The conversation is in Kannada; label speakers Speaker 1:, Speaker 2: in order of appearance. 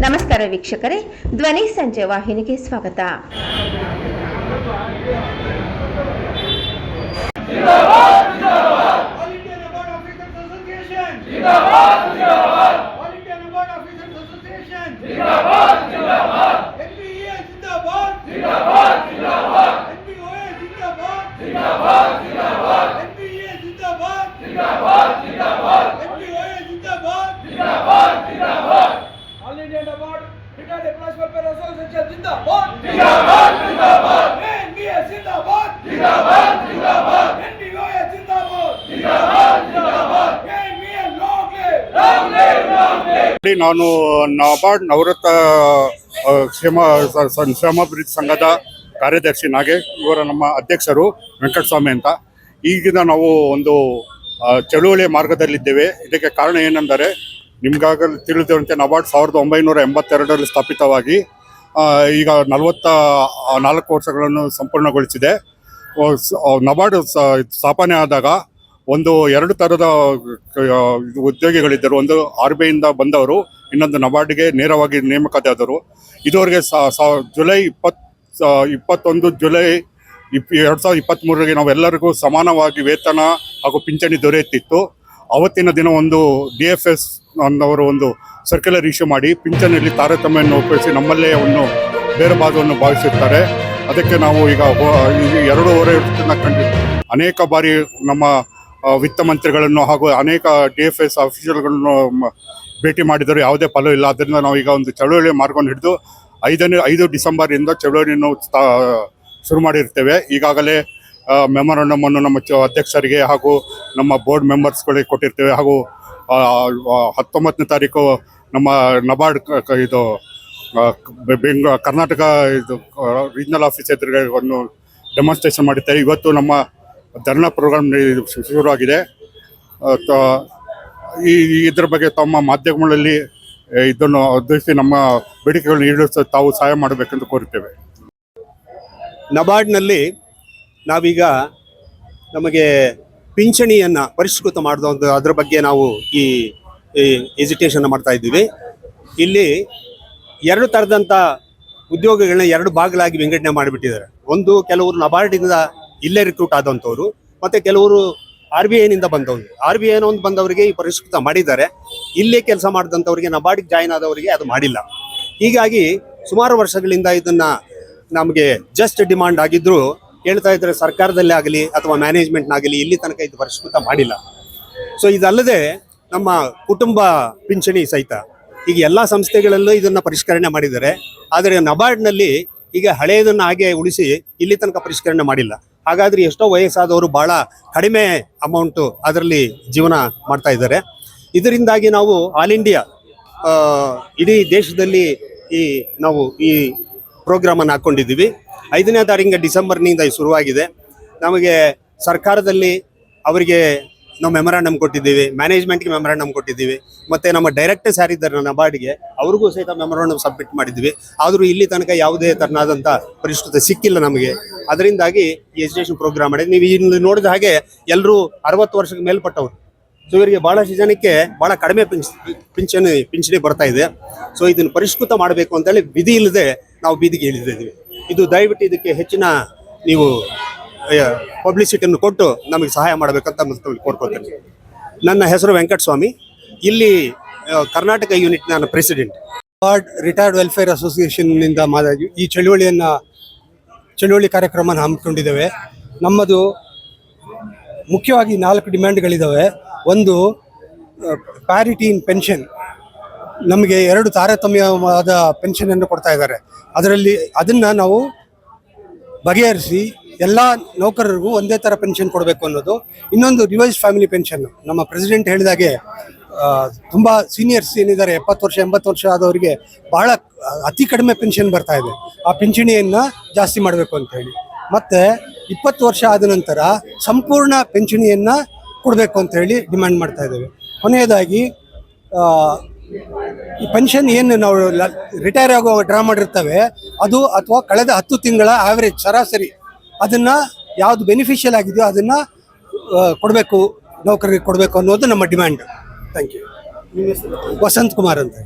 Speaker 1: ನಮಸ್ಕಾರ ವೀಕ್ಷಕರೇ. ಧ್ವನಿ ಸಂಜೆ ವಾಹಿನಿಗೆ ಸ್ವಾಗತ.
Speaker 2: ನಾನು ನಬಾರ್ಡ್ ನವರತ್ನ ಕ್ಷೇಮ ಸಂಕ್ಷೇಮ ಅಭಿವೃದ್ಧಿ ಸಂಘದ ಕಾರ್ಯದರ್ಶಿ ನಾಗೇಶ್ ಇವರ ನಮ್ಮ ಅಧ್ಯಕ್ಷರು ವೆಂಕಟಸ್ವಾಮಿ ಅಂತ. ಈಗಿನ ನಾವು ಒಂದು ಚಳುವಳಿ ಮಾರ್ಗದಲ್ಲಿದ್ದೇವೆ. ಇದಕ್ಕೆ ಕಾರಣ ಏನೆಂದರೆ, ನಿಮ್ಗಾಗಲೇ ತಿಳಿದಿರುವಂತೆ ನಬಾರ್ಡ್ ಸಾವಿರದ ಒಂಬೈನೂರ ಎಂಬತ್ತೆರಡರಲ್ಲಿ ಸ್ಥಾಪಿತವಾಗಿ ಈಗ ನಲವತ್ತ ನಾಲ್ಕು ವರ್ಷಗಳನ್ನು ಸಂಪೂರ್ಣಗೊಳಿಸಿದೆ. ನಬಾರ್ಡ್ ಸ್ಥಾಪನೆ ಆದಾಗ ಒಂದು ಎರಡು ಥರದ ಉದ್ಯೋಗಿಗಳಿದ್ದರು. ಒಂದು ಆರ್ ಬಿ ಐಯಿಂದ ಬಂದವರು, ಇನ್ನೊಂದು ನಬಾರ್ಡ್ಗೆ ನೇರವಾಗಿ ನೇಮಕವಾದರು ಇದುವರೆಗೆ ಸಾ- ಸಾ- ಜುಲೈ ಇಪ್ಪತ್ ಇಪ್ಪತ್ತೊಂದು ಜುಲೈ ಇಪ್, ಎರಡು ಸಾವಿರದ ಇಪ್ಪತ್ತ್ಮೂರರಿಗೆ ನಾವೆಲ್ಲರಿಗೂ ಸಮಾನವಾಗಿ ವೇತನ ಹಾಗೂ ಪಿಂಚಣಿ ದೊರೆಯುತ್ತಿತ್ತು. ಅವತ್ತಿನ ದಿನ ಒಂದು ಡಿ ಎಫ್ ಎಸ್ ಅನ್ನೋರು ಒಂದು ಸರ್ಕ್ಯುಲರ್ ಇಶ್ಯೂ ಮಾಡಿ ಪಿಂಚಣಿಯಲ್ಲಿ ತಾರತಮ್ಯವನ್ನು ಉಪಯೋಗಿಸಿ ನಮ್ಮಲ್ಲೇ ಒಂದು ಬೇರೆ ಭಾಗವನ್ನು ಭಾವಿಸುತ್ತಾರೆ. ಅದಕ್ಕೆ ನಾವು ಈಗ ಎರಡೂವರೆ ವರ್ಷದಿಂದ ಕಂಡು ಅನೇಕ ಬಾರಿ ನಮ್ಮ ವಿತ್ತ ಮಂತ್ರಿಗಳನ್ನು ಹಾಗೂ ಅನೇಕ ಡಿ ಎಫ್ ಎಸ್ ಅಫಿಷಿಯಲ್ಗಳನ್ನು ಭೇಟಿ ಮಾಡಿದರೂ. ಯಾವುದೇ ಫಲ ಇಲ್ಲ. ಅದರಿಂದ ನಾವು ಈಗ ಒಂದು ಚಳುವಳಿ ಮಾರ್ಗವನ್ನು ಹಿಡಿದು ಐದನೇ, ಐದು ಡಿಸೆಂಬರಿಂದ ಚಳುವಳಿಯನ್ನು ಶುರು ಮಾಡಿರ್ತೇವೆ. ಈಗಾಗಲೇ ಮೆಮೊರಂಡಮನ್ನು ನಮ್ಮ ಚ- ಅಧ್ಯಕ್ಷರಿಗೆ ಹಾಗೂ ನಮ್ಮ ಬೋರ್ಡ್ ಮೆಂಬರ್ಸ್ಗಳಿಗೆ ಕೊಟ್ಟಿರ್ತೇವೆ ಹಾಗೂ ಹತ್ತೊಂಬತ್ತನೇ ತಾರೀಕು ನಮ್ಮ ನಬಾರ್ಡ್ ಇದು ಬೆಂಗ, ಕರ್ನಾಟಕ ಇದು ರೀಜನಲ್ ಆಫೀಸ್ ಎದುರುಗಡೆ ಒಂದು ಡೆಮಾನ್ಸ್ಟ್ರೇಷನ್ ಮಾಡಿದ್ದಾರೆ. ಇವತ್ತು ನಮ್ಮ ಧರ್ನಾ ಪ್ರೋಗ್ರಾಮ್ ಶುರುವಾಗಿದೆ. ಈ ಇದರ ಬಗ್ಗೆ ತಮ್ಮ ಮಾಧ್ಯಮಗಳಲ್ಲಿ ಇದನ್ನು ಉದ್ದೇಶಿಸಿ ನಮ್ಮ ಬೇಡಿಕೆಗಳನ್ನು ಈಡೇರಿಸ ತಾವು ಸಹಾಯ ಮಾಡಬೇಕೆಂದು ಕೋರುತ್ತೇವೆ.
Speaker 3: ನಬಾರ್ಡ್ನಲ್ಲಿ ನಾವೀಗ ನಮಗೆ ಪಿಂಚಣಿಯನ್ನು ಪರಿಷ್ಕೃತ ಮಾಡಿದ ಅದರ ಬಗ್ಗೆ ನಾವು ಈ ಎಜಿಟೇಷನ್ ಮಾಡ್ತಾ ಇದ್ದೀವಿ. ಇಲ್ಲಿ ಎರಡು ತರದಂತ ಉದ್ಯೋಗಗಳನ್ನ ಎರಡು ಭಾಗಗಳಾಗಿ ವಿಂಗಡಣೆ ಮಾಡಿಬಿಟ್ಟಿದ್ದಾರೆ. ಒಂದು ಕೆಲವರು ನಬಾರ್ಡಿಂದ ಇಲ್ಲೇ ರಿಕ್ರೂಟ್ ಆದಂಥವ್ರು, ಮತ್ತೆ ಕೆಲವರು ಆರ್ ಬಿ ಐನಿಂದ ಬಂದವರು ಆರ್ ಬಿ ಐನ ಒಂದು ಬಂದವರಿಗೆ ಈ ಪರಿಷ್ಕೃತ ಮಾಡಿದ್ದಾರೆ. ಇಲ್ಲೇ ಕೆಲಸ ಮಾಡಿದಂಥವ್ರಿಗೆ, ನಬಾರ್ಡಿಗೆ ಜಾಯ್ನ್ ಆದವರಿಗೆ ಅದು ಮಾಡಿಲ್ಲ. ಹೀಗಾಗಿ ಸುಮಾರು ವರ್ಷಗಳಿಂದ ಇದನ್ನ ನಮಗೆ ಜಸ್ಟ್ ಡಿಮಾಂಡ್ ಆಗಿದ್ರು ಹೇಳ್ತಾ ಇದ್ರೆ ಸರ್ಕಾರದಲ್ಲೇ ಆಗಲಿ ಅಥವಾ ಮ್ಯಾನೇಜ್ಮೆಂಟ್ ಮ್ಯಾನೇಜ್ಮೆಂಟ್ನಾಗಲಿ ಇಲ್ಲಿ ತನಕ ಇದು ಪರಿಷ್ಕೃತ ಮಾಡಿಲ್ಲ. ಸೊ ಇದಲ್ಲದೆ ನಮ್ಮ ಕುಟುಂಬ ಪಿಂಚಣಿ ಸಹಿತ ಈಗ ಎಲ್ಲ ಸಂಸ್ಥೆಗಳಲ್ಲೂ ಇದನ್ನ ಪರಿಷ್ಕರಣೆ ಮಾಡಿದ್ದಾರೆ. ಆದರೆ ನಬಾರ್ಡ್ನಲ್ಲಿ ಈಗ ಹಳೆಯದನ್ನ ಹಾಗೆ ಉಳಿಸಿ ಇಲ್ಲಿ ತನಕ ಪರಿಷ್ಕರಣೆ ಮಾಡಿಲ್ಲ. ಹಾಗಾದ್ರೆ ಎಷ್ಟೋ ವಯಸ್ಸಾದವರು ಬಹಳ ಕಡಿಮೆ ಅಮೌಂಟು ಅದರಲ್ಲಿ ಜೀವನ ಮಾಡ್ತಾ ಇದ್ದಾರೆ. ಇದರಿಂದಾಗಿ ನಾವು ಆಲ್ ಇಂಡಿಯಾ ಇಡೀ ದೇಶದಲ್ಲಿ ಈ ನಾವು ಈ ಪ್ರೋಗ್ರಾಮನ್ನು ಹಾಕ್ಕೊಂಡಿದ್ದೀವಿ ಐದನೇ ತಾರೀಕು ಡಿಸೆಂಬರ್ನಿಂದ ಶುರುವಾಗಿದೆ. ನಮಗೆ ಸರ್ಕಾರದಲ್ಲಿ ಅವರಿಗೆ ನಾವು ಮೆಮೊರಾಂಡಮ್ ಕೊಟ್ಟಿದ್ದೀವಿ ಮ್ಯಾನೇಜ್ಮೆಂಟ್ಗೆ ಮೆಮೊರಾಂಡಮ್ ಕೊಟ್ಟಿದ್ದೀವಿ, ಮತ್ತು ನಮ್ಮ ಡೈರೆಕ್ಟರ್ಸ್ ಯಾರಿದ್ದಾರೆ ನಬಾರ್ಡ್ಗೆ ಅವ್ರಿಗೂ ಸಹಿತ ಮೆಮೊರಾಂಡಮ್ ಸಬ್ಮಿಟ್ ಮಾಡಿದ್ವಿ ಆದರೂ ಇಲ್ಲಿ ತನಕ ಯಾವುದೇ ತರನಾದಂಥ ಪರಿಷ್ಕೃತ ಸಿಕ್ಕಿಲ್ಲ ನಮಗೆ. ಅದರಿಂದಾಗಿ ಈ ಎಜುಕೇಷನ್ ಪ್ರೋಗ್ರಾಮ್ ಮಾಡಿ ನೀವು ಇಲ್ಲಿ ನೋಡಿದ ಹಾಗೆ ಎಲ್ಲರೂ ಅರವತ್ತು ವರ್ಷಕ್ಕೆ ಮೇಲ್ಪಟ್ಟವರು. ಸೊ ಇವರಿಗೆ ಭಾಳಷ್ಟು ಜನಕ್ಕೆ ಭಾಳ ಕಡಿಮೆ ಪಿಂಚ್, ಪಿಂಚಣಿ ಪಿಂಚಣಿ ಬರ್ತಾ ಇದೆ. ಸೊ ಇದನ್ನು ಪರಿಷ್ಕೃತ ಮಾಡಬೇಕು ಅಂತೇಳಿ ವಿಧಿ ಇಲ್ಲದೆ ನಾವು ಬೀದಿಗೆ ಇಳಿದಿದ್ದೀವಿ. ಇದು ದಯವಿಟ್ಟು ಇದಕ್ಕೆ ಹೆಚ್ಚಿನ ನೀವು ಪಬ್ಲಿಸಿಟಿಯನ್ನು ಕೊಟ್ಟು ನಮಗೆ ಸಹಾಯ ಮಾಡಬೇಕಂತ ಮತ್ತೆ ಕೋರ್ಕೊತೇನೆ. ನನ್ನ ಹೆಸರು ವೆಂಕಟಸ್ವಾಮಿ. ಇಲ್ಲಿ ಕರ್ನಾಟಕ ಯೂನಿಟ್ ನಾನು ಪ್ರೆಸಿಡೆಂಟ್
Speaker 4: ವಾರ್ಡ್ ರಿಟೈರ್ಡ್ ವೆಲ್ಫೇರ್ ಅಸೋಸಿಯೇಷನ್ನಿಂದ ಮಾದ, ಈ ಚಳುವಳಿಯನ್ನು, ಚಳುವಳಿ ಕಾರ್ಯಕ್ರಮ ಹಮ್ಮಿಕೊಂಡಿದ್ದೇವೆ. ನಮ್ಮದು ಮುಖ್ಯವಾಗಿ ನಾಲ್ಕು ಡಿಮ್ಯಾಂಡ್ಗಳಿದ್ದಾವೆ ಒಂದು ಪ್ಯಾರಿಟಿ ಇನ್ ಪೆನ್ಷನ್ ನಮಗೆ ಎರಡು ತಾರತಮ್ಯವಾದ ಪೆನ್ಷನನ್ನು ಕೊಡ್ತಾ ಇದ್ದಾರೆ. ಅದರಲ್ಲಿ, ಅದನ್ನು ನಾವು ಬಗೆಹರಿಸಿ ಎಲ್ಲ ನೌಕರರಿಗೂ ಒಂದೇ ಥರ ಪೆನ್ಷನ್ ಕೊಡಬೇಕು ಅನ್ನೋದು. ಇನ್ನೊಂದು ರಿವೈಸ್ ಫ್ಯಾಮಿಲಿ ಪೆನ್ಷನ್ ನಮ್ಮ ಪ್ರೆಸಿಡೆಂಟ್ ಹೇಳಿದಾಗೆ ತುಂಬ ಸೀನಿಯರ್ಸ್ ಏನಿದ್ದಾರೆ, ಎಪ್ಪತ್ತು ವರ್ಷ, ಎಂಬತ್ತು ವರ್ಷ ಆದವರಿಗೆ ಭಾಳ ಅತಿ ಕಡಿಮೆ ಪೆನ್ಷನ್ ಬರ್ತಾ ಇದೆ. ಆ ಪಿಂಚಣಿಯನ್ನು ಜಾಸ್ತಿ ಮಾಡಬೇಕು ಅಂತ ಹೇಳಿ. ಮತ್ತು ಇಪ್ಪತ್ತು ವರ್ಷ ಆದ ನಂತರ ಸಂಪೂರ್ಣ ಪಿಂಚಣಿಯನ್ನು ಕೊಡಬೇಕು ಅಂತ ಹೇಳಿ ಡಿಮ್ಯಾಂಡ್ ಮಾಡ್ತಾ ಇದ್ದೇವೆ. ಕೊನೆಯದಾಗಿ ಈ ಪೆನ್ಷನ್ ಏನು ನಾವು ರಿಟೈರ್ ಆಗೋ ಡ್ರಾ ಮಾಡಿರ್ತವೆ ಅದು ಅಥವಾ ಕಳೆದ ಹತ್ತು ತಿಂಗಳ ಆವರೇಜ್ ಸರಾಸರಿ ಅದನ್ನ ಯಾವ್ದು ಬೆನಿಫಿಷಿಯಲ್ ಆಗಿದೆಯೋ ಅದನ್ನ ಕೊಡಬೇಕು ನೌಕರರಿಗೆ ಕೊಡಬೇಕು ಅನ್ನೋದು ನಮ್ಮ demand thank you Vasant Kumar ಅಂತ.